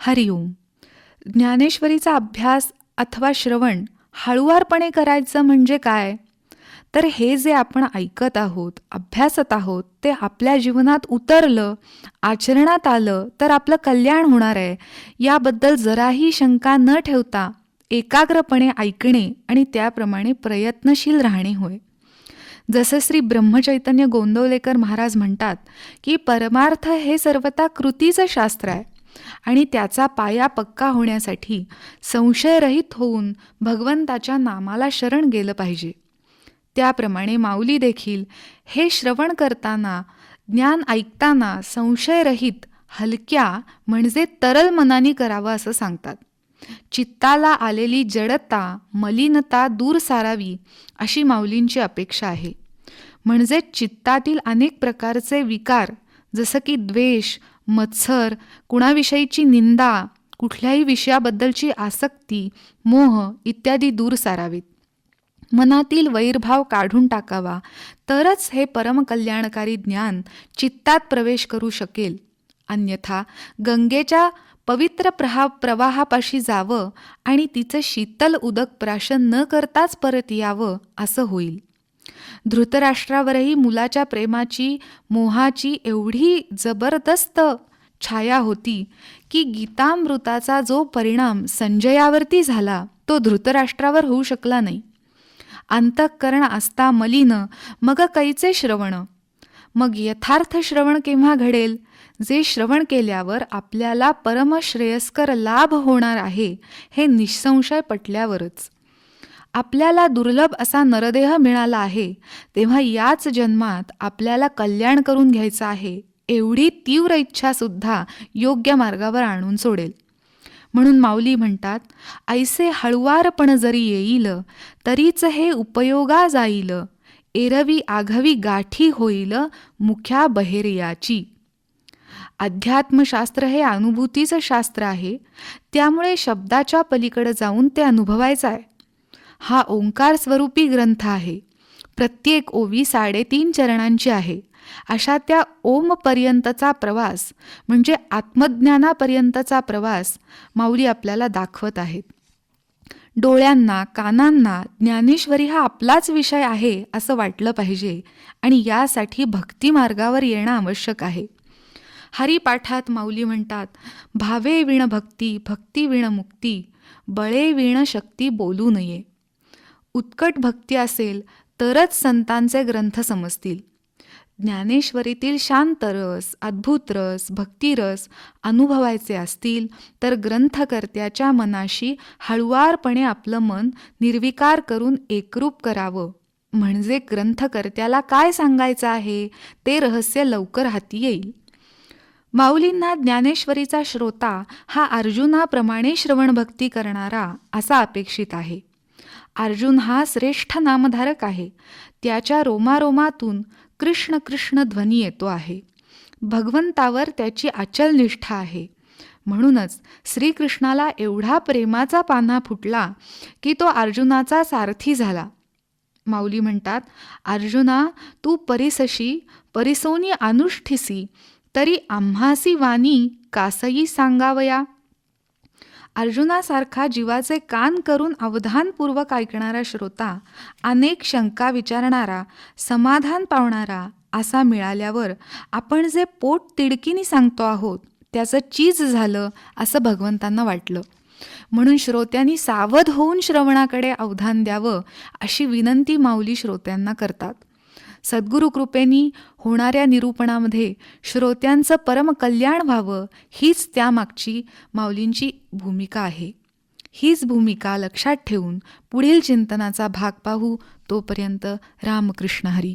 हरिओम. ज्ञानेश्वरीचा अभ्यास अथवा श्रवण हळुवारपणे करायचं म्हणजे काय? तर हे जे आपण ऐकत आहोत अभ्यासत आहोत ते आपल्या जीवनात उतरलं आचरणात आलं तर आपलं कल्याण होणार आहे. याबद्दल जराही शंका न ठेवता एकाग्रपणे ऐकणे आणि त्याप्रमाणे प्रयत्नशील राहणे होय. जसं श्री ब्रह्मचैतन्य गोंदवलेकर महाराज म्हणतात की परमार्थ हे सर्वता कृतीचं शास्त्र आहे. आणि त्याचा पाया पक्का होण्यासाठी संशयरहित होऊन भगवंताच्या नामाला शरण गेलं पाहिजे. त्याप्रमाणे माऊली देखील हे श्रवण करताना ज्ञान ऐकताना संशयरहित हलक्या म्हणजे तरल मनाने करावं असं सांगतात. चित्ताला आलेली जडता मलिनता दूर सारावी अशी माऊलींची अपेक्षा आहे. म्हणजे चित्तातील अनेक प्रकारचे विकार जसं की द्वेष मत्सर कुणाविषयीची निंदा कुठल्याही विषयाबद्दलची आसक्ती मोह इत्यादी दूर सारावीत. मनातील वैरभाव काढून टाकावा तरच हे परमकल्याणकारी ज्ञान चित्तात प्रवेश करू शकेल. अन्यथा गंगेच्या पवित्र प्रहा प्रवाहापाशी जावं आणि तिचं शीतल उदक प्राशन न करताच परत यावं असं होईल. धृतराष्ट्रावरही मुलाच्या प्रेमाची मोहाची एवढी जबरदस्त छाया होती की गीतामृताचा जो परिणाम संजयावरती झाला तो धृतराष्ट्रावर होऊ शकला नाही. अंतःकरण असता मलिन मग कैचे श्रवण? मग यथार्थ श्रवण केव्हा घडेल? जे श्रवण केल्यावर आपल्याला परमश्रेयस्कर लाभ होणार आहे हे निःसंशय पटल्यावरच. आपल्याला दुर्लभ असा नरदेह मिळाला आहे तेव्हा याच जन्मात आपल्याला कल्याण करून घ्यायचं आहे एवढी तीव्र इच्छासुद्धा योग्य मार्गावर आणून सोडेल. म्हणून माऊली म्हणतात ऐसे हळुवारपण जरी येईल तरीच हे उपयोगा जाईल. एरवी आघवी गाठी होईल मुख्या बहेरियाची. अध्यात्मशास्त्र हे अनुभूतीचं शास्त्र आहे त्यामुळे शब्दाच्या पलीकडे जाऊन ते अनुभवायचं आहे. हा ओंकार स्वरूपी ग्रंथ आहे. प्रत्येक ओवी साडेतीन चरणांची आहे. अशा त्या ओमपर्यंतचा प्रवास म्हणजे आत्मज्ञानापर्यंतचा प्रवास माऊली आपल्याला दाखवत आहेत. डोळ्यांना कानांना ज्ञानेश्वरी हा आपलाच विषय आहे असं वाटलं पाहिजे आणि यासाठी भक्तिमार्गावर येणं आवश्यक आहे. हरिपाठात माऊली म्हणतात भावे विण भक्ती भक्ती विण मुक्ती बळे विण शक्ती बोलू नये. उत्कट भक्ती असेल तरच संतांचे ग्रंथ समजतील. ज्ञानेश्वरीतील शांत रस अद्भुत रस भक्तिरस अनुभवायचे असतील तर ग्रंथकर्त्याच्या मनाशी हळुवारपणे आपलं मन निर्विकार करून एकरूप करावं. म्हणजे ग्रंथकर्त्याला काय सांगायचं आहे ते रहस्य लवकर हाती येईल. माऊलींना ज्ञानेश्वरीचा श्रोता हा अर्जुनाप्रमाणे श्रवणभक्ती करणारा असा अपेक्षित आहे. अर्जुन हा श्रेष्ठ नामधारक आहे. त्याच्या रोमारोमातून कृष्ण कृष्ण ध्वनी येतो आहे. भगवंतावर त्याची अचल निष्ठा आहे. म्हणूनच श्रीकृष्णाला एवढा प्रेमाचा पान्हा फुटला की तो अर्जुनाचा सारथी झाला. माऊली म्हणतात अर्जुना तू परिसशी परिसोनी अनुष्ठिसी तरी आम्हासी वाणी कासई सांगावया. अर्जुनासारखा जीवाचे कान करून अवधानपूर्वक ऐकणारा श्रोता अनेक शंका विचारणारा समाधान पावणारा असा मिळाल्यावर आपण जे पोट तिडकीनी सांगतो आहोत त्याचं चीज झालं असं भगवंतांना वाटलं. म्हणून श्रोत्यांनी सावध होऊन श्रवणाकडे अवधान द्यावं अशी विनंती माऊली श्रोत्यांना करतात. सद्गुरु कृपेनी होणाऱ्या निरूपणामध्ये श्रोत्यांचं परमकल्याण व्हावं हीच त्यामागची माऊलींची भूमिका आहे. हीच भूमिका लक्षात ठेवून पुढील चिंतनाचा भाग पाहू तोपर्यंत रामकृष्ण हरी.